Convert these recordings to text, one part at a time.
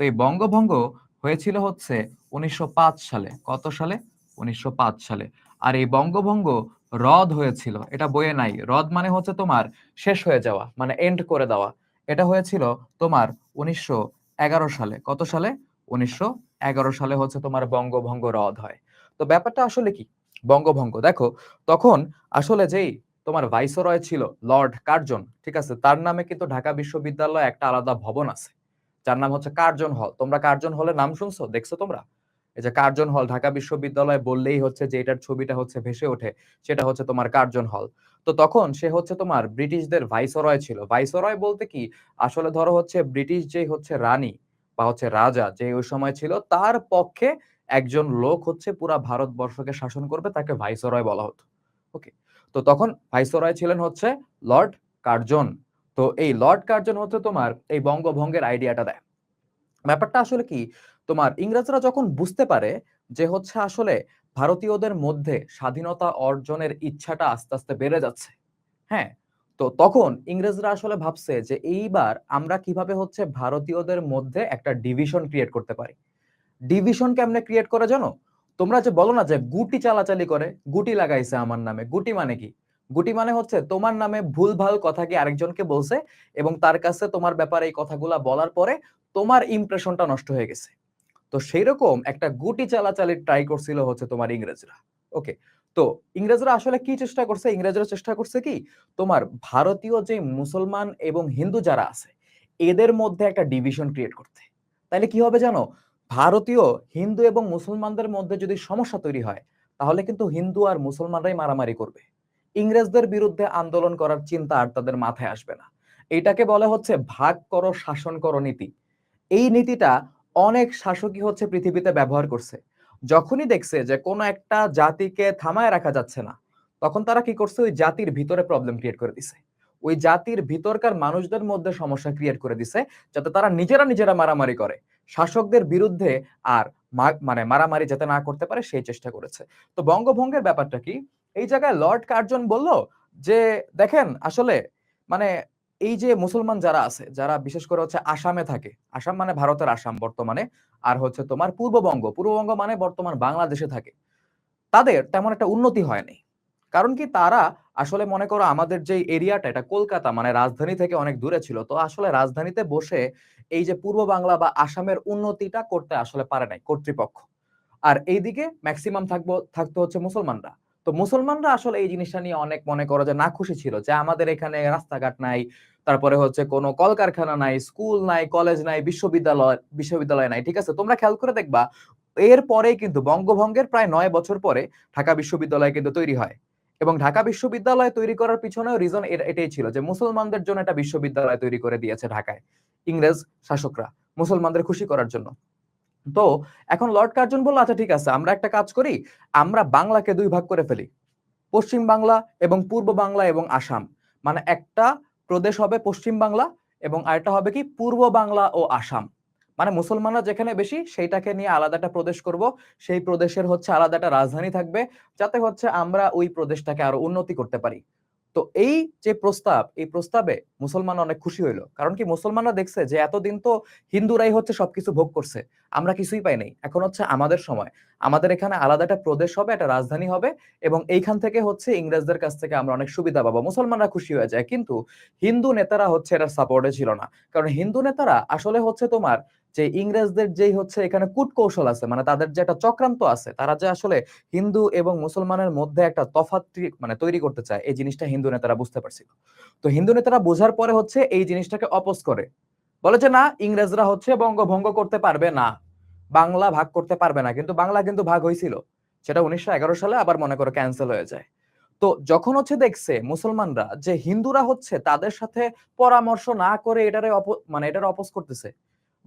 তো এই বঙ্গভঙ্গ হয়েছিল হচ্ছে উনিশশো পাঁচ সালে। কত সালে? উনিশশো পাঁচ সালে। আর এই বঙ্গভঙ্গ রদ হয়েছিল, এটা বইয়ে নাই। রদ মানে হচ্ছে তোমার শেষ হয়ে যাওয়া মানে এন্ড করে দেওয়া। এটা হয়েছিল তোমার উনিশশো এগারো সালে। কত সালে? উনিশশো এগারো সালে হচ্ছে তোমার বঙ্গভঙ্গ রদ হয়। তো ব্যাপারটা আসলে কি? বঙ্গভঙ্গ। দেখো, তখন আসলে যেই তোমার ভাইসরয় ছিল, লর্ড কার্জন, ঠিক আছে, তার নামে কিন্তু ঢাকা বিশ্ববিদ্যালয় একটা আলাদা ভবন আছে। যার নাম হচ্ছে কার্জন হল। তোমরা কার্জন হলের নাম শুনছো? দেখছ তোমরা? এই যে কার্জন হল ঢাকা বিশ্ববিদ্যালয় বললেই হচ্ছে যে এটার ছবিটা হচ্ছে ভেসে ওঠে, সেটা হচ্ছে তোমার কার্জন হল। তো তখন সে হচ্ছে তোমার ব্রিটিশদের ভাইসরয় ছিল। ভাইসরয় বলতে কি? আসলে ধরো হচ্ছে ব্রিটিশ যে হচ্ছে রানী বা হচ্ছে রাজা যে ওই সময় ছিল, তার পক্ষে একজন লোক হচ্ছে পুরা ভারতবর্ষকে শাসন করবে, তাকে ভাইসরয় বলা হতো। ওকে? তো তখন ভাইসরয় ছিলেন হচ্ছে লর্ড কার্জন। তো এই লর্ড কার্জন হচ্ছে তোমার এই বঙ্গভঙ্গের আইডিয়াটা দেয়। ব্যাপারটা আসলে কি? তোমার ইংরেজরা যখন বুঝতে পারে যে হচ্ছে আসলে ভারতীয়দের মধ্যে স্বাধীনতা অর্জনের ইচ্ছাটা আস্তে আস্তে বেড়ে যাচ্ছে হ্যাঁ? তো তখন ইংরেজরা আসলে ভাবছে যে এইবার আমরা কীভাবে হচ্ছে ভারতীয়দের মধ্যে একটা ডিভিশন ক্রিয়েট করতে পারি। ডিভিশন কেমনে ক্রিয়েট করে জানো? তোমরা যে বলো না যে গুটি চালাচালি করে, গুটি লাগাইছে আমার নামে। গুটি মানে কি? গুটি মানে হচ্ছে তোমার নামে ভুলভাল কথা কি আরেকজনকে বলছে এবং তার কাছে তোমার ব্যাপারে এই কথাগুলা বলার পরে তোমার ইমপ্রেশনটা নষ্ট হয়ে গেছে। তো সেই রকম একটা গুটি চালাচালি ট্রাই করছিল হচ্ছে তোমার ইংরেজরা। ওকে তো ইংরেজরা আসলে কি চেষ্টা করছে? ইংরেজরা চেষ্টা করছে কি? তোমার ভারতীয় যে মুসলমান এবং হিন্দু যারা আছে, এদের মধ্যে একটা ডিভিশন ক্রিয়েট করতে। তাইলে কি হবে জানো? ভারতীয়, হিন্দু এবং মুসলমানদের মধ্যে যদি সমস্যা তৈরি হয়, তাহলে কিন্তু হিন্দু আর মুসলমানরাই মারামারি করবে। ইংরেজদের বিরুদ্ধে আন্দোলন করার চিন্তা আর তাদের মাথায় আসবে না। এটাকে বলে হচ্ছে ভাগ করো, শাসন করো নীতি। এই নীতিটা অনেক শাসকই হচ্ছে পৃথিবীতে ব্যবহার করছে। যখনই দেখছে যে কোনো একটা জাতিকে থামায় রাখা যাচ্ছে না, তখন তারা কি করছে? ওই জাতির ভিতরে প্রবলেম ক্রিয়েট করে দিছে। ওই জাতির ভিতরকার মানুষদের মধ্যে সমস্যা ক্রিয়েট করে দিছে, যাতে তারা নিজেরা নিজেরা মারামারি করে। শাসকদের বিরুদ্ধে আর মানে মারামারি যাতে না করতে পারে, সেই চেষ্টা করেছে। তো বঙ্গভঙ্গের ব্যাপারটা কি? এই জায়গায় লর্ড কার্জন বলল যে, দেখেন, আসলে মানে এই যে মুসলমান যারা আছে, যারা বিশেষ করে হচ্ছে আসামে থাকে, আসাম মানে ভারতের আসাম বর্তমানে, আর হচ্ছে তোমার পূর্ববঙ্গ পূর্ববঙ্গ মানে বর্তমান বাংলাদেশে থাকে, তাদের তেমন একটা উন্নতি হয়নি কারণ কি তারা আসলে মনে করো আমাদের যে এরিয়াটা, এটা কলকাতা মানে রাজধানী থেকে অনেক দূরে ছিল, তো আসলে রাজধানীতে বসে এই যে পূর্ব বাংলা বা আসামের উন্নতিটা করতে আসলে পারে নাই কর্তৃপক্ষ। আর এইদিকে ম্যাক্সিমাম থাকব, থাকতে হচ্ছে মুসলমানরা। তো মুসলমানরা আসলে এই জিনিসটা নিয়ে অনেক মনে করো যে না, খুশি ছিল যে আমাদের এখানে রাস্তাঘাট নাই, তারপরে হচ্ছে কোনো কলকারখানা নাই, স্কুল নাই, কলেজ নাই, বিশ্ববিদ্যালয় বিশ্ববিদ্যালয় নাই, ঠিক আছে? তোমরা খেয়াল করে দেখবা, এর পরেই কিন্তু বঙ্গভঙ্গের প্রায় নয় বছর পরে ঢাকা বিশ্ববিদ্যালয় কিন্তু তৈরি হয়। এবং ঢাকা বিশ্ববিদ্যালয় তৈরি করার পিছনেও রিজন এটাই ছিল যে মুসলমানদের জন্য একটা বিশ্ববিদ্যালয় তৈরি করে দিয়েছে ঢাকায়, ইংরেজ শাসকরা মুসলমানদের খুশি করার জন্য। তো এখন লর্ড কার্জন বলল আচ্ছা ঠিক আছে, আমরা একটা কাজ করি, আমরা বাংলাকে দুই ভাগ করে ফেলি। পশ্চিম বাংলা এবং পূর্ব বাংলা এবং আসাম। মানে একটা প্রদেশ হবে পশ্চিম বাংলা এবং আরেকটা হবে কি, পূর্ব বাংলা ও আসাম। মানে মুসলমানরা যেখানে বেশি, সেইটাকে নিয়ে আলাদা একটা প্রদেশ করব। সেই প্রদেশের হচ্ছে আলাদা একটা রাজধানী থাকবে, যাতে হচ্ছে আমরা ওই প্রদেশটাকে আরও উন্নতি করতে পারি। তো এই যে প্রস্তাব, এই প্রস্তাবে মুসলমান অনেক খুশি হইল। কারণ কি মুসলমানরা দেখছে যে এতদিন তো হিন্দুরাই হচ্ছে সবকিছু ভোগ করছে। আমরা কিছুই পাই নাই। এখন হচ্ছে আমাদের সময়। আমাদের এখানে আলাদা একটা প্রদেশ হবে, একটা রাজধানী হবে এবং এইখান থেকে হচ্ছে ইংরেজদের কাছ থেকে আমরা অনেক সুবিধা পাবো। মুসলমানরা খুশি হয়ে যায়। কিন্তু হিন্দু নেতারা হচ্ছে এটা সাপোর্টে ছিল না। কারণ হিন্দু নেতারা আসলে হচ্ছে তোমার যে ইংরেজদের যেই হচ্ছে এখানে কূট কৌশল আছে মানে তাদের যে একটা চক্রান্ত আছে, তারা যে আসলে হিন্দু এবং মুসলমানের মধ্যে একটা তফাৎ মানে তৈরি করতে চায়, এই জিনিসটা হিন্দু নেতারা বুঝতে পারছিল। তো হিন্দু নেতারা বোঝার পরে হচ্ছে এই জিনিসটাকে অপোজ করে। বলে যে না, ইংরেজরা হচ্ছে বঙ্গভঙ্গ করতে পারবে না, বাংলা ভাগ করতে পারবে না, কিন্তু বাংলা কিন্তু ভাগ হয়েছিল সেটা উনিশশো এগারো সালে আবার মনে করো ক্যান্সেল হয়ে যায়। তো যখন হচ্ছে দেখছে মুসলমানরা যে হিন্দুরা হচ্ছে তাদের সাথে পরামর্শ না করে এটারে মানে এটার অপোজ করতেছে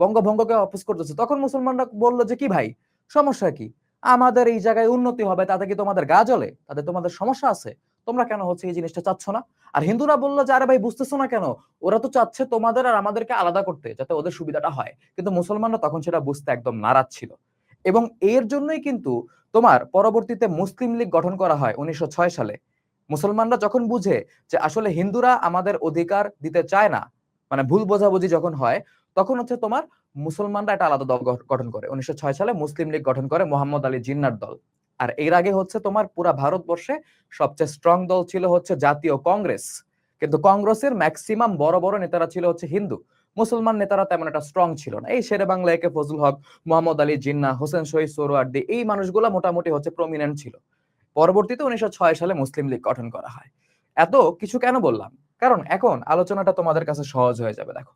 বঙ্গভঙ্গকে অপোজ করতেছে। তখন মুসলমানরা বলল যে, কি ভাই, সমস্যা কি? আমাদের এই জায়গায় উন্নতি হবে, তাতে কি তোমাদের গা জ্বলে? তাতে তোমাদের সমস্যা আছে? তোমরা কেন হচ্ছে এই জিনিসটা চাচ্ছ না? আর হিন্দুরা বলল যে, আরে ভাই, বুঝতেছো না কেন? ওরা তো চাচ্ছে তোমাদের আর আমাদেরকে আলাদা করতে, যাতে ওদের সুবিধাটা হয়। কিন্তু মুসলমানরা তখন সেটা বুঝতে একদম নারাজ ছিল। এবং এর জন্যই কিন্তু তোমার পরবর্তীতে মুসলিম লীগ গঠন করা হয় উনিশশো ছয় সালে। মুসলমানরা যখন বুঝে যে, আসলে হিন্দুরা আমাদের অধিকার দিতে চায় না মানে ভুল বোঝাবুঝি যখন হয় তখন হচ্ছে তোমার মুসলমানরা একটা আলাদা দল গঠন করে। উনিশশো ছয় সালে মুসলিম লীগ গঠন করে মোহাম্মদ আলী জিন্নার দল। আর এর আগে হচ্ছে তোমার পুরা ভারতবর্ষে সবচেয়ে স্ট্রং দল ছিল হচ্ছে জাতীয় কংগ্রেস। কিন্তু কংগ্রেসের ম্যাক্সিমাম বড় বড় নেতারা ছিল হচ্ছে হিন্দু। মুসলমান নেতারা তেমন একটা স্ট্রং ছিল না। এই শেরে বাংলা একে ফজল হক, মোহাম্মদ আলী জিন্না, হোসেন শহীদ সোহরাওয়ার্দী এই মানুষগুলা মোটামুটি হচ্ছে প্রমিনেন্ট ছিল। পরবর্তীতে উনিশশো ছয় সালে মুসলিম লীগ গঠন করা হয়। এত কিছু কেন বললাম? কারণ এখন আলোচনাটা তোমাদের কাছে সহজ হয়ে যাবে, দেখো।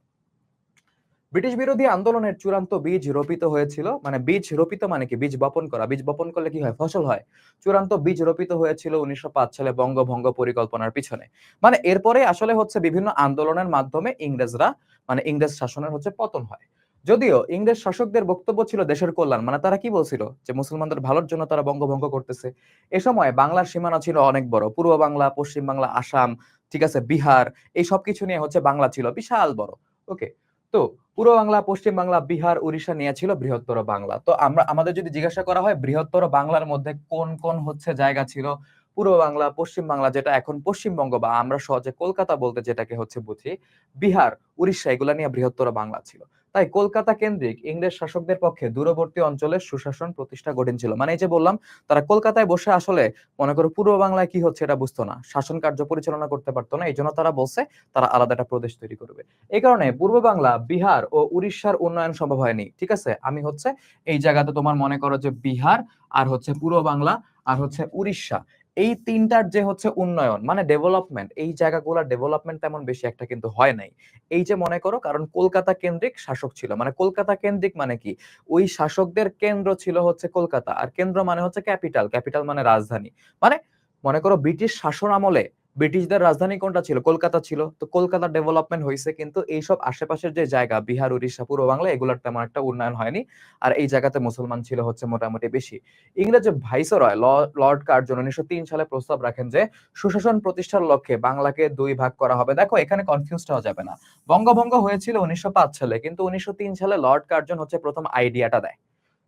ব্রিটিশ বিরোধী আন্দোলনের চূড়ান্ত বীজ রোপিত হয়েছিল মানে বীজ রোপিত মানে কি? বীজ বপন করা। বীজ বপন করলে কি হয়? ফসল হয়। চূড়ান্ত বীজ রোপিত হয়েছিল উনিশশো সালে বঙ্গভঙ্গ পরিকল্পনার পিছনে। মানে এরপরে আসলে হচ্ছে বিভিন্ন আন্দোলনের মাধ্যমে ইংরেজরা মানে ইংরেজ শাসনের হচ্ছে পতন হয়। যদিও ইংরেজ শাসকদের বক্তব্য ছিল দেশের কল্যাণ। মানে তারা কি বলছিল? যে মুসলমানদের ভালোর জন্য তারা বঙ্গভঙ্গ করতেছে। এ সময় বাংলার সীমানা ছিল অনেক বড়। পূর্ব বাংলা, পশ্চিম বাংলা, আসাম, ঠিক আছে, বিহার, এই সব কিছু নিয়ে হচ্ছে বাংলা ছিল বিশাল বড়। ওকে তো পূর্ব বাংলা, পশ্চিম বাংলা, বিহার, উড়িষ্যা নিয়ে ছিল বৃহত্তর বাংলা। তো আমরা, আমাদের যদি জিজ্ঞাসা করা হয় বৃহত্তর বাংলার মধ্যে কোন কোন হচ্ছে জায়গা ছিল? পূর্ব বাংলা, পশ্চিম বাংলা যেটা এখন পশ্চিমবঙ্গ বা আমরা সহজে কলকাতা বলতে যেটাকে হচ্ছে বুঝি, বিহার, উড়িষ্যা, এগুলা নিয়ে বৃহত্তর বাংলা ছিল। তাই কলকাতা কেন্দ্রিক ইংরেজ শাসকদের পক্ষে দূরবর্তী অঞ্চলে সুশাসন প্রতিষ্ঠা কঠিন ছিল। মানে এই যে বললাম, তারা কলকাতায় বসে আসলে মনে করো পূর্ব বাংলায় কি হচ্ছে এটা বুঝতো না। শাসন কার্য পরিচালনা করতে পারতো না এই জন্য তারা বলছে তারা আলাদা একটা প্রদেশ তৈরি করবে। এই কারণে পূর্ব বাংলা, বিহার ও উড়িষ্যার উন্নয়ন সম্ভব হয়নি, ঠিক আছে? আমি হচ্ছে এই জায়গাতে তোমার মনে করো যে বিহার আর হচ্ছে পূর্ব বাংলা আর হচ্ছে উড়িষ্যা। এই তিনটার যে হচ্ছে উন্নয়ন মানে ডেভেলপমেন্ট এই জায়গাগুলোর ডেভেলপমেন্ট তেমন বেশি একটা কিন্তু হয় নাই। এই যে মনে করো, কারণ কলকাতা কেন্দ্রিক শাসক ছিল মানে কলকাতা কেন্দ্রিক মানে কি? ওই শাসকদের কেন্দ্র ছিল হচ্ছে কলকাতা, আর কেন্দ্র মানে হচ্ছে ক্যাপিটাল ক্যাপিটাল মানে রাজধানী। মানে মনে করো ব্রিটিশ শাসন আমলে ব্রিটিশদের রাজধানী কোনটা ছিল? কলকাতা ছিল। তো কলকাতা ডেভেলপমেন্ট হয়েছে কিন্তু এইসব আশেপাশের যে জায়গা, বিহার, উড়িষ্যা, পূর্ব বাংলা এগুলোর তেমন একটা উন্নয়ন হয়নি। আর এই জায়গাতে মুসলমান ছিল হচ্ছে মোটামুটি বেশি। ইংরেজ ভাইসরয় লর্ড কার্জন উনিশশো তিন সালে প্রস্তাব রাখেন যে, সুশাসন প্রতিষ্ঠার লক্ষ্যে বাংলাকে দুই ভাগ করা হবে। দেখো, এখানে কনফিউজ হওয়া যাবে না। বঙ্গভঙ্গ হয়েছিল উনিশশো পাঁচ সালে, কিন্তু উনিশশো তিন সালে লর্ড কার্জন হচ্ছে প্রথম আইডিয়াটা দেয়।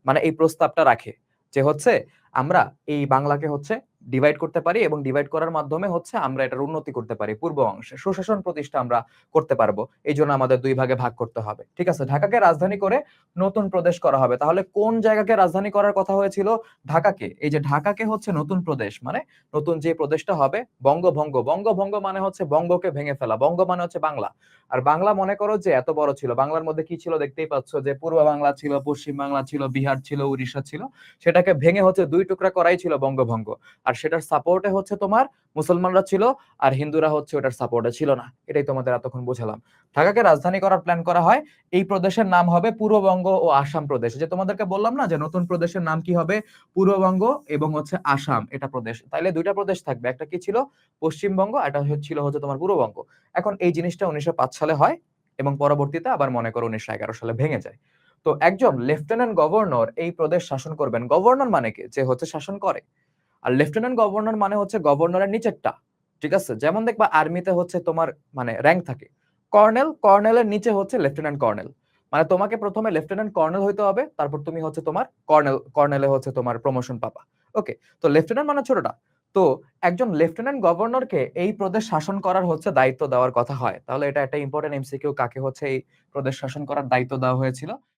মানে এই প্রস্তাবটা রাখে যে হচ্ছে, আমরা এই বাংলাকে হচ্ছে ডিভাইড করতে পারি এবং ডিভাইড করার মাধ্যমে হচ্ছে আমরা এটার উন্নতি করতে পারি, পূর্ব অংশে। সুশাসন প্রতিষ্ঠা আমরা করতে পারব। এই জন্য আমাদের দুই ভাগে ভাগ করতে হবে। ঠিক আছে? ঢাকাকে রাজধানী করে নতুন প্রদেশ করা হবে। তাহলে কোন জায়গাকে রাজধানী করার কথা হয়েছিল? ঢাকাকে। এই যে ঢাকাকে হচ্ছে নতুন প্রদেশ মানে নতুন যে প্রদেশটা হবে, বঙ্গভঙ্গ। বঙ্গভঙ্গ মানে হচ্ছে বঙ্গকে ভেঙে ফেলা। বঙ্গ মানে হচ্ছে বাংলা। আর বাংলা মনে করো যে এত বড় ছিল। বাংলার মধ্যে কি ছিল দেখতেই পাচ্ছ যে পূর্ব বাংলা ছিল, পশ্চিম বাংলা ছিল, বিহার ছিল, উড়িষ্যা ছিল। সেটাকে ভেঙে হচ্ছে দুই টুকরা করাই ছিল বঙ্গভঙ্গ। আর সেটার সাপোর্টে হচ্ছে তোমার মুসলমানরা ছিল আর হিন্দুরা হচ্ছে ওটার সাপোর্টে ছিল না। এটাই তোমাদের এতক্ষণ বোঝালাম। ঢাকাকে রাজধানী করার প্ল্যান করা হয়। এই প্রদেশের নাম হবে পূর্ববঙ্গ ও আসাম প্রদেশ। যে তোমাদেরকে বললাম না যে নতুন প্রদেশের নাম কি হবে? পূর্ববঙ্গ এবং হচ্ছে আসাম এটা প্রদেশ। তাইলে দুইটা প্রদেশ থাকবে। একটা কি ছিল? পশ্চিমবঙ্গ এটা ছিল হচ্ছে তোমার পূর্ববঙ্গ। এখন এই জিনিসটা উনিশশো পাঁচ সালে হয় এবং পরবর্তীতে আবার মনে করো উনিশশো এগারো সালে ভেঙে যায়। তো একজন লেফটেন্যান্ট গভর্নর এই প্রদেশ শাসন করবেন। গভর্নর মানে কি? যে হচ্ছে শাসন করে। আর লেফটেন্যান্ট গভর্নর মানে হচ্ছে গভর্নরের নিচেরটা, ঠিক আছে? যেমন দেখবা আর্মিতে হচ্ছে তোমার মানে র্যাঙ্ক থাকে। কর্নেল, কর্নেলের নিচে হচ্ছে লেফটেন্যান্ট কর্নেল মানে তোমাকে প্রথমে লেফটেন্যান্ট কর্নেল হইতে হবে, তারপর তুমি হচ্ছে তোমার কর্নেল, কর্নেলে হচ্ছে তোমার প্রমোশন পাবা। ওকে তো লেফটেন্যান্ট মানে ছোটটা। তো একজন লেফটেন্যান্ট গভর্নরকে এই প্রদেশ শাসন করার হচ্ছে দায়িত্ব দেওয়ার কথা হয়। তাহলে এটা একটা ইম্পর্টেন্ট এমসিকিউ কাকে হচ্ছে এই প্রদেশ শাসন করার দায়িত্ব দেওয়া হয়েছিল।